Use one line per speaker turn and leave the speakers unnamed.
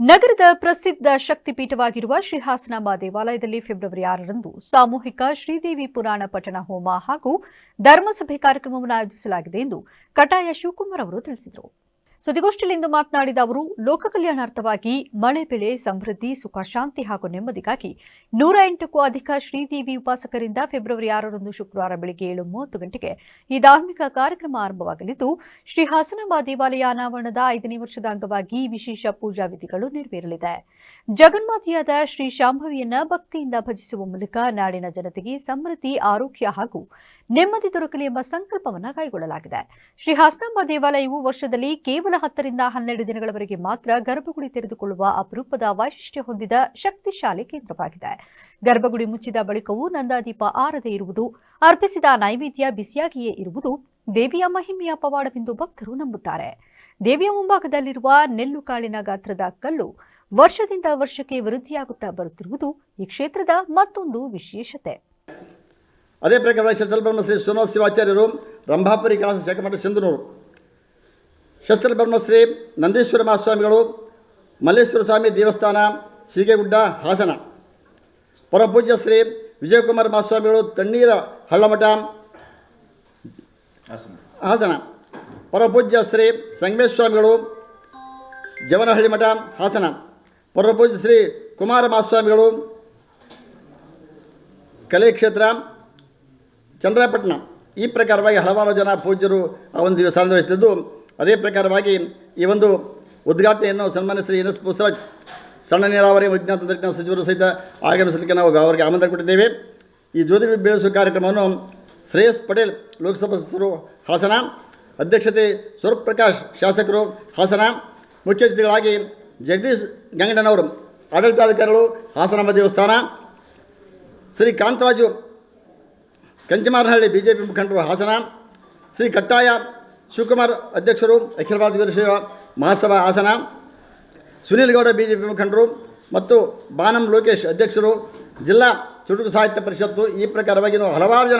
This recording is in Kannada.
ನಗರದ ಪ್ರಸಿದ್ಧ ಶಕ್ತಿಪೀಠವಾಗಿರುವ ಶ್ರೀಹಾಸನ ಮಾ ದೇವಾಲಯದಲ್ಲಿ ಫೆಬ್ರವರಿ ಆರರಂದು ಸಾಮೂಹಿಕ ಶ್ರೀದೇವಿ ಪುರಾಣ ಪಠಣ ಹೋಮ ಹಾಗೂ ಧರ್ಮಸಭೆ ಕಾರ್ಯಕ್ರಮವನ್ನು ಆಯೋಜಿಸಲಾಗಿದೆ ಎಂದು ಕಟಾಯ ಶಿವಕುಮಾರ್ ಅವರು ತಿಳಿಸಿದರು. ಸುದ್ದಿಗೋಷ್ಠಿಯಲ್ಲಿಂದು ಮಾತನಾಡಿದ ಅವರು ಲೋಕ ಕಲ್ಯಾಣಾರ್ಥವಾಗಿ ಮಳೆ ಬೆಳೆ ಸಮೃದ್ಧಿ, ಸುಖ, ಶಾಂತಿ ಹಾಗೂ ನೆಮ್ಮದಿಗಾಗಿ ನೂರ ಎಂಟಕ್ಕೂ ಅಧಿಕ ಶ್ರೀದೇವಿ ಉಪಾಸಕರಿಂದ ಫೆಬ್ರವರಿ ಆರರಂದು ಶುಕ್ರವಾರ ಬೆಳಗ್ಗೆ ಏಳು ಮೂವತ್ತು ಗಂಟೆಗೆ ಈ ಧಾರ್ಮಿಕ ಕಾರ್ಯಕ್ರಮ ಆರಂಭವಾಗಲಿದ್ದು, ಶ್ರೀ ಹಾಸನಾಂಬ ದೇವಾಲಯ ಅನಾವರಣದ ಐದನೇ ವರ್ಷದ ಅಂಗವಾಗಿ ವಿಶೇಷ ಪೂಜಾ ವಿಧಿಗಳು ನೆರವೇರಲಿದೆ. ಜಗನ್ಮಾತೆಯಾದ ಶ್ರೀ ಶಾಂಭವಿಯನ್ನ ಭಕ್ತಿಯಿಂದ ಭಜಿಸುವ ಮೂಲಕ ನಾಡಿನ ಜನತೆಗೆ ಸಮೃದ್ಧಿ, ಆರೋಗ್ಯ ಹಾಗೂ ನೆಮ್ಮದಿ ದೊರಕಲಿ ಎಂಬ ಸಂಕಲ್ಪವನ್ನು ಕೈಗೊಳ್ಳಲಾಗಿದೆ. ಶ್ರೀ ಹಾಸನಾಂಬ ದೇವಾಲಯವು ವರ್ಷದಲ್ಲಿ ಕೇವಲ ಹತ್ತರಿಂದ ಹನ್ನೆರಡು ದಿನಗಳವರೆಗೆ ಮಾತ್ರ ಗರ್ಭಗುಡಿ ತೆರೆದುಕೊಳ್ಳುವ ಅಪರೂಪದ ವೈಶಿಷ್ಟ್ಯ ಹೊಂದಿದ ಶಕ್ತಿಶಾಲಿ ಕೇಂದ್ರವಾಗಿದೆ. ಗರ್ಭಗುಡಿ ಮುಚ್ಚಿದ ಬಳಿಕವೂ ನಂದಾದೀಪ ಆರದೆ ಇರುವುದು, ಅರ್ಪಿಸಿದ ನೈವೇದ್ಯ ಬಿಸಿಯಾಗಿಯೇ ಇರುವುದು ದೇವಿಯ ಮಹಿಮೆಯ ಪವಾಡವೆಂದು ಭಕ್ತರು ನಂಬುತ್ತಾರೆ. ದೇವಿಯ ಮುಂಭಾಗದಲ್ಲಿರುವ ನೆಲ್ಲು ಕಾಳಿನ ಗಾತ್ರದ ಕಲ್ಲು ವರ್ಷದಿಂದ ವರ್ಷಕ್ಕೆ ವೃದ್ಧಿಯಾಗುತ್ತಾ ಬರುತ್ತಿರುವುದು ಈ ಕ್ಷೇತ್ರದ ಮತ್ತೊಂದು ವಿಶೇಷತೆ.
ಅದೇ ಪ್ರಕಾರ ಶ್ರೀ ಸೋಮನಾಥ ಶಿವಾಚಾರ್ಯರು ರಂಭಾಪುರಿ ಕಾಸ ಶಾಖಮಠ ಸಿಂಧನೂರು. ಶಸ್ತ್ರಬ್ರಹ್ಮಶ್ರೀ ನಂದೀಶ್ವರ ಮಹಾಸ್ವಾಮಿಗಳು, ಮಲ್ಲೇಶ್ವರ ಸ್ವಾಮಿ ದೇವಸ್ಥಾನ, ಸೀಗೆಗುಡ್ಡ, ಹಾಸನ. ಪರಮಪೂಜ್ಯ ಶ್ರೀ ವಿಜಯಕುಮಾರ್ ಮಹಾಸ್ವಾಮಿಗಳು, ತಣ್ಣೀರ ಹಳ್ಳಮಠ, ಹಾಸನ. ಪರಮಪೂಜ್ಯ ಶ್ರೀ ಸಂಗಮೇಶ ಸ್ವಾಮಿಗಳು ಜವನಹಳ್ಳಿ ಮಠ, ಹಾಸನ. ಪರಮಪೂಜ್ಯ ಶ್ರೀ ಕುಮಾರ ಮಹಾಸ್ವಾಮಿಗಳು, ಕಲೆ ಕ್ಷೇತ್ರ, ಚಂದ್ರಪಟ್ಟಣ. ಈ ಪ್ರಕಾರವಾಗಿ ಹಲವಾರು ಜನ ಪೂಜ್ಯರು ಆ ಒಂದು ದಿವಸ ವಹಿಸಿದ್ದು ಅದೇ ಪ್ರಕಾರವಾಗಿ ಈ ಒಂದು ಉದ್ಘಾಟನೆಯನ್ನು ಸನ್ಮಾನ್ಯ ಶ್ರೀ ಎನ್ ಎಸ್ ಪುಸರಾಜ್ ಸಣ್ಣ ನೀರಾವರಿ ವಿಜ್ಞಾನ ತಂತ್ರಜ್ಞಾನ ಸಚಿವರು ಸಹಿತ ಆಗಮಿಸಲಿಕ್ಕೆ ನಾವು ಅವರಿಗೆ ಆಮಂತ್ರಣ ಕೊಟ್ಟಿದ್ದೇವೆ. ಈ ಜ್ಯೋತಿ ಬೆಳೆಸುವ ಕಾರ್ಯಕ್ರಮವನ್ನು ಶ್ರೇಯಸ್ ಪಟೇಲ್ ಲೋಕಸಭಾ ಸದಸ್ಯರು ಹಾಸನ, ಅಧ್ಯಕ್ಷತೆ ಸ್ವರೂಪ್ ಪ್ರಕಾಶ್ ಶಾಸಕರು ಹಾಸನ, ಮುಖ್ಯ ಅತಿಥಿಗಳಾಗಿ ಜಗದೀಶ್ ಗಂಗಣ್ಣನವರು, ಆಡಳಿತಾಧಿಕಾರಿಗಳು ಹಾಸನಾಂಬ ದೇವಸ್ಥಾನ, ಶ್ರೀ ಕಾಂತರಾಜು ಕಂಚಮಾರನಹಳ್ಳಿ ಬಿ ಜೆ ಮುಖಂಡರು ಹಾಸನ, ಶ್ರೀ ಕಟ್ಟಾಯ ಶಿವಕುಮಾರ್ ಅಧ್ಯಕ್ಷರು, Akhila Bharata Veerashaiva Mahasabha Hassan Sunil Gowda B J P ಮುಖಂಡರು ಮತ್ತು ಬಾನಂ ಲೋಕೇಶ್ ಅಧ್ಯಕ್ಷರು, ಜಿಲ್ಲಾ ಚುಟುಕು ಸಾಹಿತ್ಯ ಪರಿಷತ್ತು ಈ ಪ್ರಕಾರವಾಗಿ ನಾವು ಹಲವಾರು ಜನ